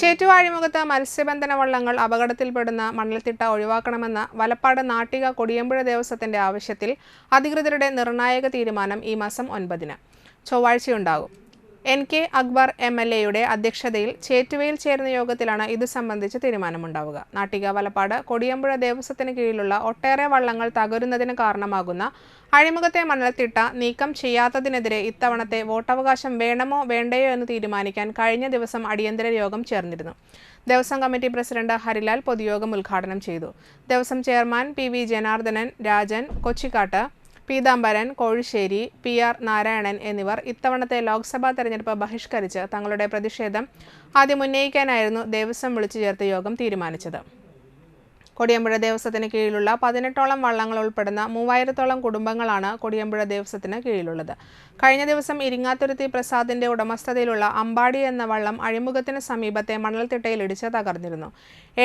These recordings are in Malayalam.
ചേറ്റുവ അഴിമുഖത്ത് മത്സ്യബന്ധന വള്ളങ്ങൾ അപകടത്തിൽപ്പെടുന്ന മണൽത്തിട്ട ഒഴിവാക്കണമെന്ന വലപ്പാട് നാട്ടിക കൊടിയമ്പുഴ ദേവസ്വത്തിന്റെ ആവശ്യത്തിൽ അധികൃതരുടെ നിർണായക തീരുമാനം ഈ മാസം ഒൻപതിന്. ചൊവ്വാഴ്ചയുണ്ടാകും. N K Akbar M L എയുടെ അധ്യക്ഷതയിൽ ചേറ്റുവയിൽ ചേരുന്ന യോഗത്തിലാണ് ഇത് സംബന്ധിച്ച് തീരുമാനമുണ്ടാവുക. നാട്ടിക വലപ്പാട് കൊടിയമ്പുഴ ദേവസ്വത്തിന് കീഴിലുള്ള ഒട്ടേറെ വള്ളങ്ങൾ തകരുന്നതിന് കാരണമാകുന്ന അഴിമുഖത്തെ മണൽത്തിട്ട നീക്കം ചെയ്യാത്തതിനെതിരെ ഇത്തവണത്തെ വോട്ടവകാശം വേണമോ വേണ്ടയോ എന്ന് തീരുമാനിക്കാൻ കഴിഞ്ഞ ദിവസം അടിയന്തര യോഗം ചേർന്നിരുന്നു. ദേവസ്വം കമ്മിറ്റി പ്രസിഡന്റ് ഹരിലാൽ പൊതുയോഗം ഉദ്ഘാടനം ചെയ്തു. Devaswom chairman P V Janardhanan Rajan Kochikkattu Peethambaran Kozhissery P R Narayanan എന്നിവർ ഇത്തവണത്തെ ലോക്സഭാ തെരഞ്ഞെടുപ്പ് ബഹിഷ്കരിച്ച് തങ്ങളുടെ പ്രതിഷേധം ആദ്യം ഉന്നയിക്കാനായിരുന്നു ദേവസ്വം വിളിച്ചു ചേർത്ത യോഗം തീരുമാനിച്ചത്. കൊടിയമ്പുഴ ദേവസ്വത്തിന് കീഴിലുള്ള പതിനെട്ടോളം വള്ളങ്ങൾ ഉൾപ്പെടുന്ന മൂവായിരത്തോളം കുടുംബങ്ങളാണ് കൊടിയമ്പുഴ ദേവസ്വത്തിന് കീഴിലുള്ളത്. കഴിഞ്ഞ ദിവസം ഇരിങ്ങാത്തുരുത്തി പ്രസാദിന്റെ ഉടമസ്ഥതയിലുള്ള അമ്പാടി എന്ന വള്ളം അഴിമുഖത്തിന് സമീപത്തെ മണൽത്തിട്ടയിൽ ഇടിച്ച് തകർന്നിരുന്നു.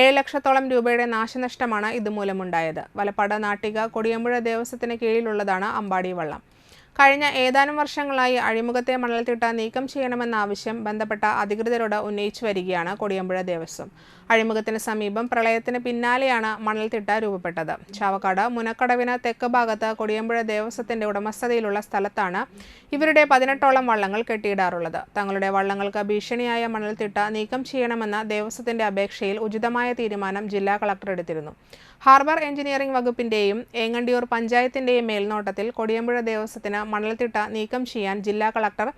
ഏഴ് ലക്ഷത്തോളം രൂപയുടെ നാശനഷ്ടമാണ് ഇതുമൂലമുണ്ടായത്. വലപ്പാട് നാട്ടിക കൊടിയമ്പുഴ ദേവസ്വത്തിന് കീഴിലുള്ളതാണ് അമ്പാടി വള്ളം. കഴിഞ്ഞ ഏതാനും വർഷങ്ങളായി അഴിമുഖത്തെ മണൽത്തിട്ട നീക്കം ചെയ്യണമെന്ന ആവശ്യം ബന്ധപ്പെട്ട അധികൃതരോട് ഉന്നയിച്ചു വരികയാണ് കൊടിയമ്പുഴ ദേവസ്വം. അഴിമുഖത്തിന് സമീപം പ്രളയത്തിന് പിന്നാലെയാണ് മണൽത്തിട്ട രൂപപ്പെട്ടത്. ചാവക്കാട് മുനക്കടവിന് തെക്ക് ഭാഗത്ത് കൊടിയമ്പുഴ ദേവസ്വത്തിന്റെ ഉടമസ്ഥതയിലുള്ള സ്ഥലത്താണ് ഇവരുടെ പതിനെട്ടോളം വള്ളങ്ങൾ കെട്ടിയിടാറുള്ളത്. തങ്ങളുടെ വള്ളങ്ങൾക്ക് ഭീഷണിയായ മണൽത്തിട്ട നീക്കം ചെയ്യണമെന്ന ദേവസ്വത്തിന്റെ അപേക്ഷയിൽ ഉചിതമായ തീരുമാനം ജില്ലാ കളക്ടർ എടുത്തിരുന്നു. ഹാർബർ എഞ്ചിനീയറിംഗ് വകുപ്പിന്റെയും ഏങ്ങണ്ടിയൂർ പഞ്ചായത്തിന്റെയും മേൽനോട്ടത്തിൽ കൊടിയമ്പുഴ ദേവസ്വത്തിന് മണൽത്തിട്ട നീക്കം ചെയ്യാൻ ജില്ലാ കളക്ടർ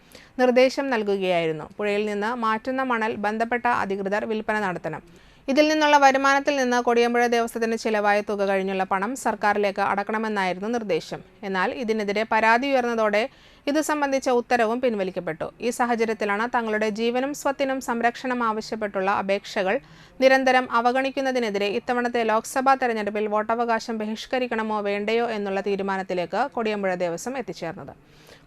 നിർദ്ദേശം നൽകുകയായിരുന്നു. പുഴയിൽ നിന്ന് മാറ്റുന്ന മണൽ ബന്ധപ്പെട്ട അധികൃതർ വിൽപ്പന നടത്തണം. ഇതിൽ നിന്നുള്ള വരുമാനത്തിൽ നിന്ന് കൊടിയമ്പുഴ ദേവസ്വത്തിന് ചിലവായ തുക കഴിഞ്ഞുള്ള പണം സർക്കാരിലേക്ക് അടക്കണമെന്നായിരുന്നു നിർദ്ദേശം. എന്നാൽ ഇതിനെതിരെ പരാതി ഉയർന്നതോടെ ഇത് സംബന്ധിച്ച ഉത്തരവും പിൻവലിക്കപ്പെട്ടു. ഈ സാഹചര്യത്തിലാണ് തങ്ങളുടെ ജീവനും സ്വത്തിനും സംരക്ഷണം ആവശ്യപ്പെട്ടുള്ള അപേക്ഷകൾ നിരന്തരം അവഗണിക്കുന്നതിനെതിരെ ഇത്തവണത്തെ ലോക്സഭാ തെരഞ്ഞെടുപ്പിൽ വോട്ടവകാശം ബഹിഷ്കരിക്കണമോ വേണ്ടയോ എന്നുള്ള തീരുമാനത്തിലേക്ക് കൊടിയമ്പുഴ ദേവസ്വം എത്തിച്ചേർന്നത്.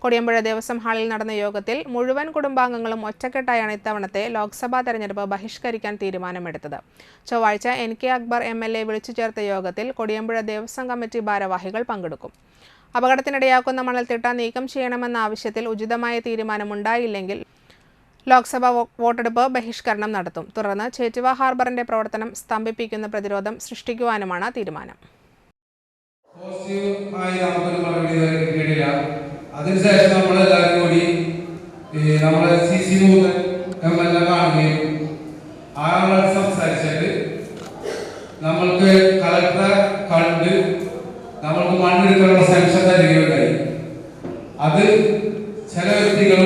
കൊടിയമ്പുഴ ദേവസ്വം ഹാളിൽ നടന്ന യോഗത്തിൽ മുഴുവൻ കുടുംബാംഗങ്ങളും ഒറ്റക്കെട്ടായാണ് ഇത്തവണത്തെ ലോക്സഭാ തെരഞ്ഞെടുപ്പ് ബഹിഷ്കരിക്കാൻ തീരുമാനമെടുത്തത്. ചൊവ്വാഴ്ച N K Akbar M L A വിളിച്ചു ചേർത്ത യോഗത്തിൽ കൊടിയമ്പുഴ ദേവസ്വം കമ്മിറ്റി ഭാരവാഹികൾ പങ്കെടുക്കും. അപകടത്തിനിടയാക്കുന്ന മണൽത്തിട്ട നീക്കം ചെയ്യണമെന്ന ആവശ്യത്തിൽ ഉചിതമായ തീരുമാനമുണ്ടായില്ലെങ്കിൽ ലോക്സഭ വോട്ടെടുപ്പ് ബഹിഷ്കരണം നടത്തും. തുടർന്ന് ചേറ്റുവ ഹാർബറിന്റെ പ്രവർത്തനം സ്തംഭിപ്പിക്കുന്ന പ്രതിരോധം സൃഷ്ടിക്കുവാനുമാണ് തീരുമാനം. അതിനുശേഷം നമ്മളെല്ലാവരും കൂടി നമ്മളെ സി സി മൂന്ന് എം എൽ എ കാണുകയും ആളോട് സംസാരിച്ചിട്ട് നമ്മൾക്ക് കളക്ടറെ കണ്ട് നമ്മൾക്ക് മണ്ണെടുക്കാനുള്ള സെൻഷൻ തരികയുണ്ടായി അത് ചില വ്യക്തികളും